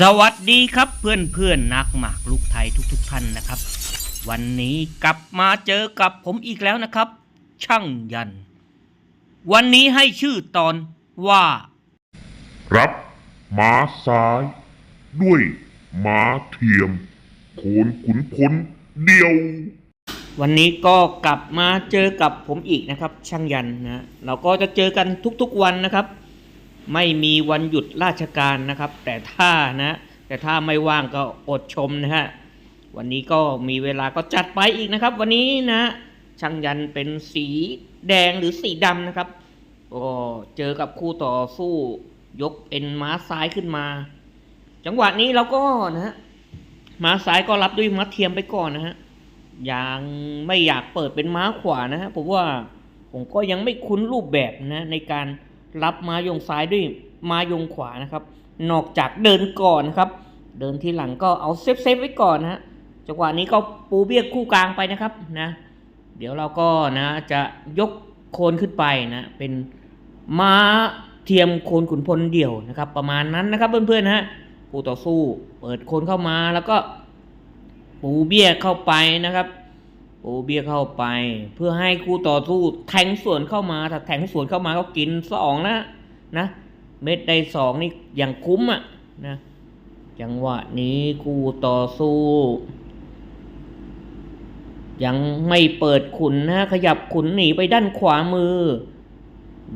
สวัสดีครับเพื่อนเพื่อนๆนักหมากลูกไทยทุกๆท่านนะครับ วันนี้กลับมาเจอกับผมอีกแล้วนะครับ ช่างยัน วันนี้ให้ชื่อตอนว่า รับม้าซ้าย ด้วยม้าเทียมโขนขุนพลเดียว วันนี้ก็กลับมาเจอกับผมอีกนะครับ ช่างยันนะเราก็จะเจอกันทุกๆวันนะครับ ไม่มีวันหยุดราชการนะครับ แต่ถ้านะ แต่ถ้าไม่ว่างก็อดชมนะฮะวันนี้ก็มีเวลาก็จัดไปอีกนะครับ วันนี้นะ ช่างยันเป็นสีแดงหรือสีดำนะครับก็เจอกับคู่ต่อสู้ยกเอ็นม้าซ้ายขึ้นมา จังหวะนี้เราก็นะฮะม้าซ้ายก็รับด้วยม้าเทียมไปก่อนนะฮะยังไม่อยากเปิดเป็นม้าขวานะฮะผมว่าผมก็ยังไม่คุ้นรูปแบบนะในการ รับม้ายงซ้ายด้วยม้ายงขวานะครับ นอกจากเดินก่อนนะครับ เดินทีหลังก็เอาเซฟเซฟไว้ก่อนนะฮะจังหวะนี้ก็ปูเบี้ยคู่กลางไปนะครับนะเดี๋ยวเราก็นะจะยกโคนขึ้นไปนะเป็นม้าเทียมโคนขุนพลเดี่ยวนะครับ ประมาณนั้นนะครับเพื่อนๆนะฮะผู้ต่อสู้เปิดโคนเข้ามาแล้วก็ปูเบี้ยเข้าไปนะครับ ปูเบียเข้าไป เพื่อให้คู่ต่อสู้แทงสวนเข้ามาถ้าแทงสวนเข้ามาก็กินสองนะนะเม็ดได้สองนี่อย่างคุ้มอะนะจังหวะนี้คู่ต่อสู้ ยังไม่เปิดขุนนะขยับขุนหนีไปด้านขวามือ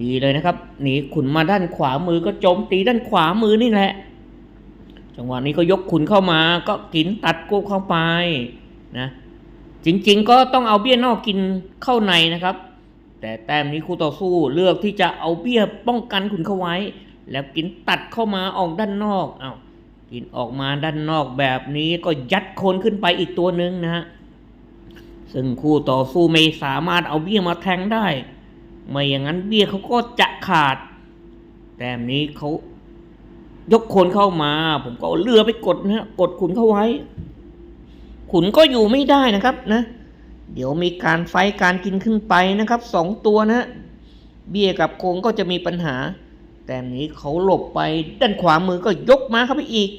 ดีเลยนะครับหนีขุนมาด้านขวามือก็โจมตีด้านขวามือนี่แหละ จังหวะนี้ก็ยกขุนเข้ามาก็กินตัดกูเข้าไปนะ จริงๆ ก็ต้องเอาเบี้ยนอกกินเข้าในนะครับ แต่แต้มนี้คู่ต่อสู้เลือกที่จะเอาเบี้ยป้องกันขุนเข้าไว้ แล้วกินตัดเข้ามาออกด้านนอกเอา้ากินออกมาด้านนอกแบบนี้ก็ยัดโคนขึ้นไปอีกตัวหนึ่งนะฮะซึ่งคู่ต่อสู้ไม่สามารถเอาเบี้ยมาแทงได้ ไม่อย่างนั้นเบี้ยเขาก็จะขาด แต้มนี้เขายกคนเข้ามา ผมก็เอาเรือไปกดนะฮะกดขุนเข้าไว้ ขุนก็อยู่ไม่ได้นะครับนะ เดี๋ยวมีการไฟการกินขึ้นไปนะครับสองตัวนะ เบี้ยกับโคงก็จะมีปัญหา แต่นี้เขาหลบไปด้านขวามือก็ยกมาเข้าไปอีก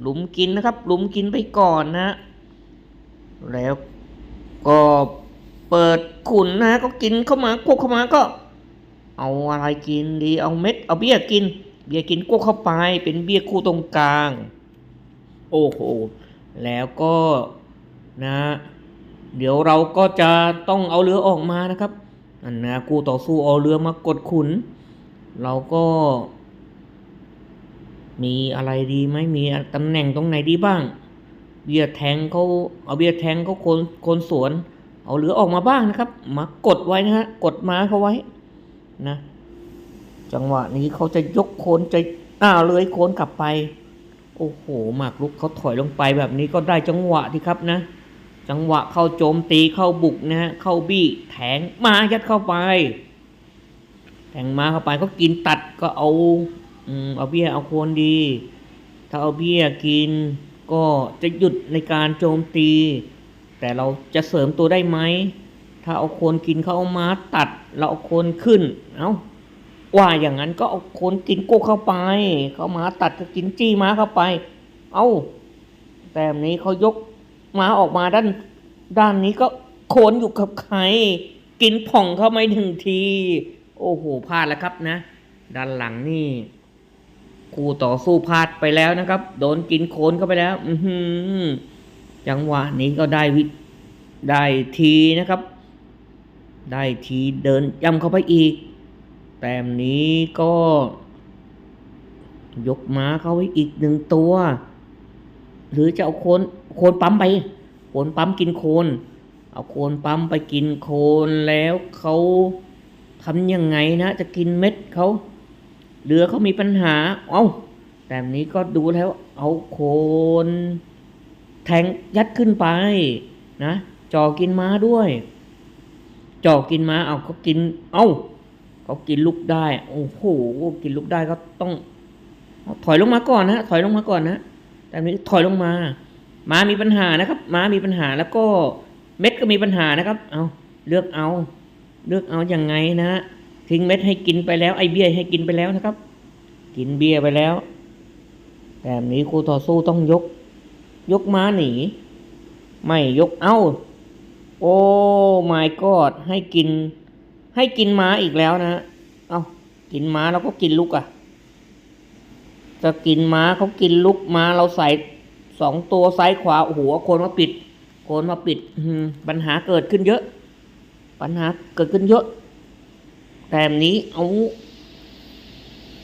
หลุมกินนะครับ หลุมกินไปก่อนนะ แล้วก็เปิดขุนนะก็กินเข้ามาควบเข้ามาก็ เอาอะไรกินดีเอาเม็ด เอาเบี้ยกิน เบี้ยกินก็เข้าไป เป็นเบี้ยคู่ตรงกลาง โอ้โหแล้วก็ นะ เดี๋ยวเราก็จะต้องเอาเรือออกมานะครับอันนะคู่ต่อสู้เอาเรือมากดขุน เราก็ มีอะไรดีไหมมีตำแหน่งตรงไหนดีบ้าง เบียร์แทงเขาเอาเบียร์แทงเขาคนคนสวน เอาเรือออกมาบ้างนะครับ มากดไว้นะฮะกดม้าเขาไว้นะ จังหวะนี้เขาจะยกโคนจะอ้าวเลยโคนกลับไป โอ้โหหมากรุกเขาถอยลงไปแบบนี้ก็ได้จังหวะที่ครับนะ จังหวะเข้าโจมตีเข้าบุกนะฮะเข้าบี้แทงมายัดเข้าไป แทงมาเข้าไปก็กินตัดก็เอาอืมเอาเบี้ยเอาโคนดี ถ้าเอาเบี้ยกินก็จะหยุดในการโจมตี แต่เราจะเสริมตัวได้ไหมถ้าเอาโคนกินเขาเอามาตัด เราเอาโคนขึ้นเอาว่าอย่างนั้นก็เอาโคนกินโก้เข้าไปเขามาตัดก็กินจี้ม้าเข้าไป เอาแต่แบบนี้เขายก มาออกมาด้าน ด้านนี้ก็โคนอยู่กับใครกินผ่องเข้าไม่ถึงที โอ้โหพลาดแล้วครับนะ ด้านหลังนี่คู่ต่อสู้พลาดไปแล้วนะครับ โดนกินโคนเข้าไปแล้ว อือหือจังหวะนี้ก็ได้วิได้ทีนะครับ ได้ทีเดินย่ำเข้าไปอีก แต้มนี้ก็ ยกม้าเข้าไว้อีกหนึ่งตัว หรือจะเอาโคน โคนปั๊มไปโคนปั๊มกินโคน เอาโคนปั๊มไปกินโคนแล้วเขาทำยังไงนะ จะกินเม็ดเขาเรือเขามีปัญหา เอาแต่นี้ก็ดูแล้ว เอาโคนแทงยัดขึ้นไปนะจอกินม้าด้วยจอกินม้าเอาเขากิน เอาเขากินลูกได้ โอ้โหกินลูกได้ก็ต้อง ถอยลงมาก่อนนะถอยลงมาก่อนนะแต่นี้ถอยลงมา ม้ามีปัญหานะครับ ม้ามีปัญหาแล้วก็เม็ดก็มีปัญหานะครับ เอาเลือกเอา เลือกเอาอย่างไงนะทิ้งเม็ดให้กินไปแล้วไอเบี้ยให้กินไปแล้วนะครับ กินเบี้ยไปแล้ว แบบนี้คู่ต่อสู้ต้องยก ยกม้าหนี ไม่ยกเอ้า โอ้ my god ให้กิน ให้กินม้าอีกแล้วนะ เอ้ากินม้าแล้วก็กินลูกอะ่ะจะกินม้าเขากินลูกม้าเราใส่ สองตัวซ้ายขวาโอ้โหโคนมาปิดโคนมาปิดปัญหาเกิดขึ้นเยอะ ปัญหาเกิดขึ้นเยอะ แต่นี้เอา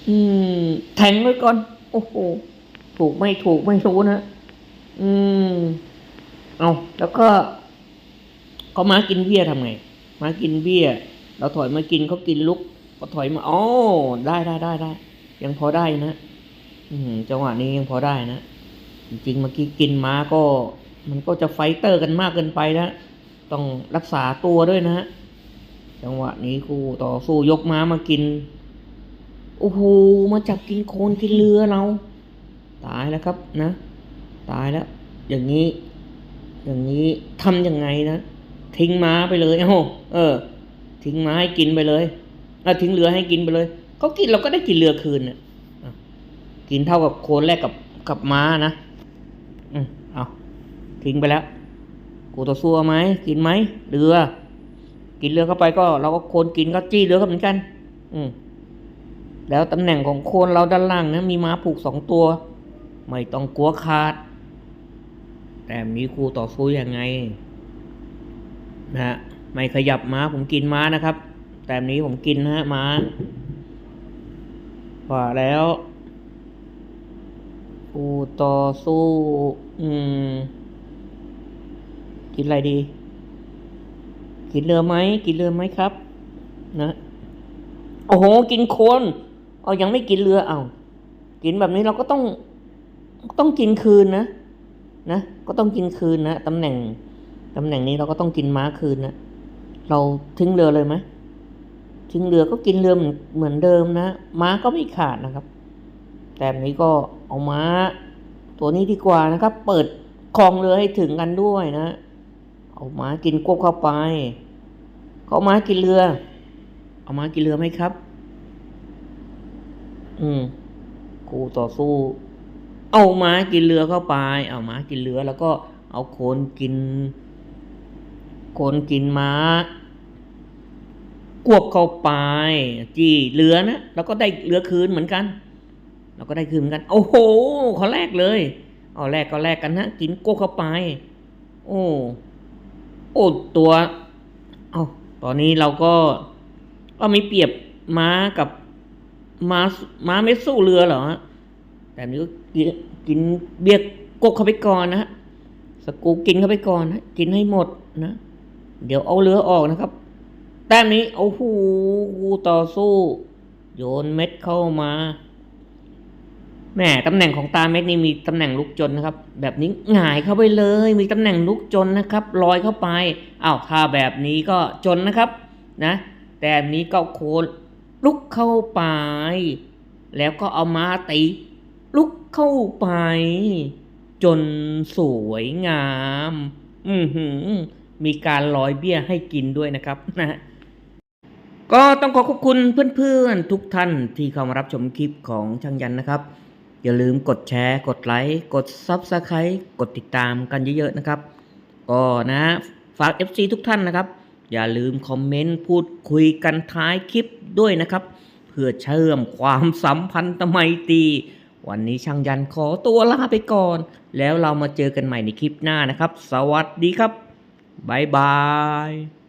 อืมแทงไว้ก่อน โอ้โหถูกไม่ถูกไม่รู้นะอืม เอาแล้วก็เขามากินเบี้ยทำไงมากินเบี้ย เราถอยมากินเขากินลุกก็ถอยมาอ๋อได้ได้ได้ได้ยังพอได้นะ อืมจังหวะนี้ยังพอได้นะ จริงๆเมื่อกี้กินม้าก็มันก็จะไฟเตอร์กันมากเกินไปนะต้องรักษาตัวด้วยนะฮะจังหวะนี้ครูต่อสู้ยกม้ามากินโอ้โหมาจับกินโคลนกินเรือเรา ตายแล้วครับนะ ตายแล้ว อย่างนี้ อย่างนี้ทำยังไงนะทิ้งม้าไปเลยเอ้าเออ ทิ้งม้าให้กินไปเลยเอาทิ้งเรือให้กินไปเลยเขากินเราก็ได้กินเรือคืนนะ่ะกินเท่ากับโคลนแลกกับกับม้านะ อืมเอาทิ้งไปแล้วกูต่อสู้เอาไหมกินไหมเรือ กินเรือเข้าไปก็ เราก็โคนกินก็จี้เรือก็เหมือนกัน อืมแล้วตำแหน่งของโคนเราด้านล่างนะมีม้าผูกสองตัว ไม่ต้องกลัวขาด แต่มีครูต่อสู้ยังไงนะฮะไม่ขยับม้าผมกินม้านะครับ แต่นี้ผมกินนะฮะม้าว่าแล้ว ครูต่อสู้ อืม กินอะไรดี กินเรือไหม กินเรือไหมครับ นะ โอ้โห กินโคลนเอายังไม่กินเรือเอากินแบบนี้เราก็ต้องต้องกินคืนนะ นะ ก็ต้องกินคืนนะตำแหน่งตำแหน่งนี้เราก็ต้องกินม้าคืนนะ เราทิ้งเรือเลยไหมทิ้งเรือก็กินเรือเหมือนเดิมนะ ม้าก็ไม่ขาดนะครับ แต่นี้ก็ เอาม้า ตัวนี้ดีกว่านะครับ เปิดคลองเรือให้ถึงกันด้วยนะ เอาม้ากินกบเข้าไป เขาเอาม้ากินเรือ เอาม้ากินเรือไหมครับ อืมครูต่อสู้ เอาม้ากินเรือเข้าไป เอาม้ากินเรือแล้วก็เอาโคนกิน โคนกินม้า กวบเข้าไปจี้เรือนะแล้วก็ได้เรือคืนเหมือนกัน เราก็ได้คืนกัน โอ้โหเขาแลกเลยเอาแลกก็แลกกันนะกินโกวบเข้าไป โอ้โอ้ตัวเอาตอนนี้เราก็ก็มีเปรียบม้ากับม้าม้าไม่สู้เรือเหรอแต่นี้ก็กินเบียกกกเข้าไปก่อนนะสกูกินเข้าไปก่อนนะกินให้หมดนะเดี๋ยวเอาเรือออกนะครับแต้มนี้โอ้โหกูต่อสู้ โยนเม็ดเข้ามา แหมตำแหน่งของตาเม็ดนี่มีตำแหน่งลุกจนนะครับ แบบนี้หงายเข้าไปเลย มีตำแหน่งลุกจนนะครับลอยเข้าไปอ้าวถ้าแบบนี้ก็จนนะครับนะแต่แบบนี้ก็โคนลุกเข้าไป แล้วก็เอามาตีลุกเข้าไป จนสวยงาม อือหือ มีการลอยเบี้ยให้กินด้วยนะครับนะก็ต้องขอขอบคุณเพื่อนๆทุกท่านที่เข้ามารับชมคลิปของช่างยันนะครับ อย่าลืมกดแชร์ กดไลค์ กด Subscribe กดติดตามกันเยอะๆนะครับ ก็นะฝาก FC ทุกท่านนะครับ อย่าลืมคอมเมนต์พูดคุยกันท้ายคลิปด้วยนะครับ เพื่อเชื่อมความสัมพันธ์ไมตรีวันนี้ช่างยันขอตัวลาไปก่อน แล้วเรามาเจอกันใหม่ในคลิปหน้านะครับ สวัสดีครับ บ๊ายบาย